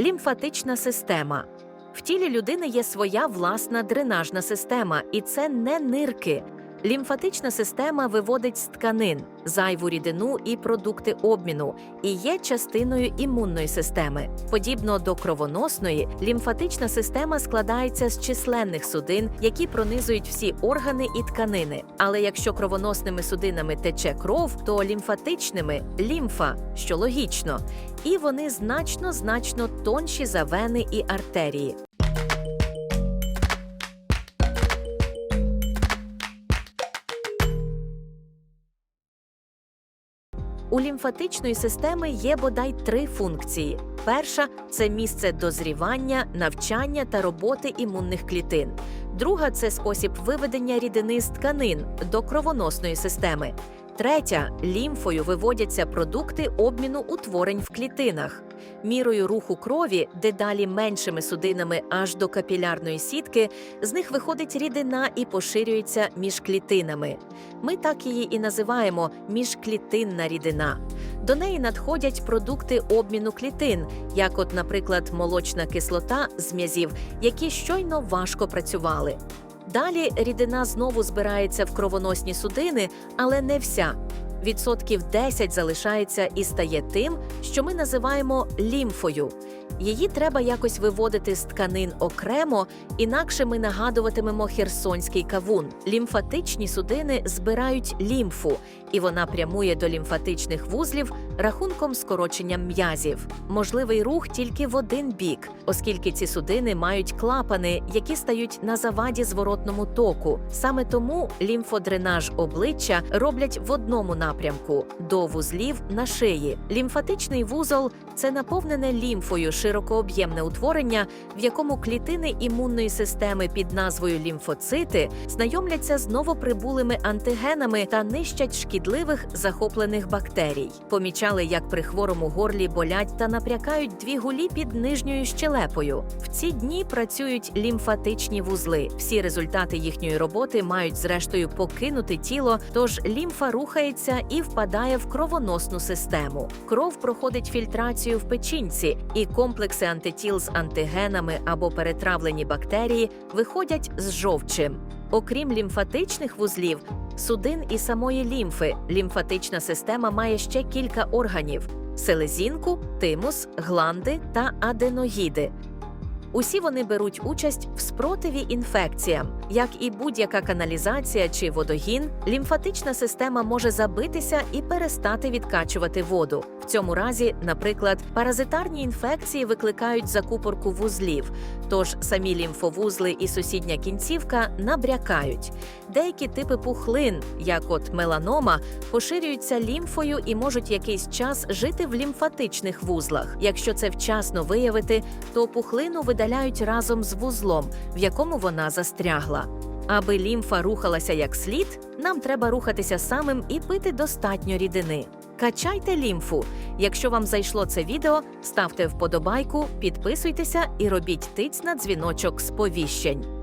Лімфатична система. В тілі людини є своя власна дренажна система, і це не нирки. Лімфатична система виводить з тканин зайву рідину і продукти обміну і є частиною імунної системи. Подібно до кровоносної, лімфатична система складається з численних судин, які пронизують всі органи і тканини. Але якщо кровоносними судинами тече кров, то лімфатичними лімфа, що логічно, і вони значно значно тонші за вени і артерії. У лімфатичної системи є бодай три функції. Перша це місце дозрівання, навчання та роботи імунних клітин. Друга це спосіб виведення рідини з тканин до кровоносної системи. Третя лімфою виводяться продукти обміну утворень в клітинах. Мірою руху крові, дедалі меншими судинами аж до капілярної сітки, з них виходить рідина і поширюється між клітинами. Ми так її і називаємо міжклітинна рідина. До неї надходять продукти обміну клітин, як, от, наприклад, молочна кислота з м'язів, які щойно важко працювали. Далі рідина знову збирається в кровоносні судини, але не вся. Відсотків 10 залишається і стає тим, що ми називаємо лімфою. Її треба якось виводити з тканин окремо, інакше ми нагадуватимемо херсонський кавун. Лімфатичні судини збирають лімфу, і вона прямує до лімфатичних вузлів рахунком скороченням м'язів. Можливий рух тільки в один бік, оскільки ці судини мають клапани, які стають на заваді зворотному току. Саме тому лімфодренаж обличчя роблять в одному напрямку до вузлів на шиї. Лімфатичний вузол це наповнене лімфою широкооб'ємне утворення, в якому клітини імунної системи під назвою лімфоцити знайомляться з новоприбулими антигенами та нищать шкідливих захоплених бактерій. Помічали, як при хворому горлі болять та напрякають дві гулі під нижньою щелепою. В ці дні працюють лімфатичні вузли. Всі результати їхньої роботи мають зрештою покинути тіло, тож лімфа рухається і впадає в кровоносну систему. Кров проходить фільтрацію в печінці, і комплекси антитіл з антигенами або перетравлені бактерії виходять з жовчем. Окрім лімфатичних вузлів, судин і самої лімфи, лімфатична система має ще кілька органів: селезінку, тимус, гланди та аденоїди. Усі вони беруть участь в спротиві інфекціям. Як і будь-яка каналізація чи водогін, лімфатична система може забитися і перестати відкачувати воду. В цьому разі, наприклад, паразитарні інфекції викликають закупорку вузлів, тож самі лімфовузли і сусідня кінцівка набрякають. Деякі типи пухлин, як от меланома, поширюються лімфою і можуть якийсь час жити в лімфатичних вузлах. Якщо це вчасно виявити, то пухлину видаляють разом з вузлом, в якому вона застрягла. Аби лімфа рухалася як слід, нам треба рухатися самим і пити достатньо рідини. Качайте лімфу. Якщо вам зайшло це відео, ставте вподобайку, підписуйтеся і робіть тиць на дзвіночок сповіщень.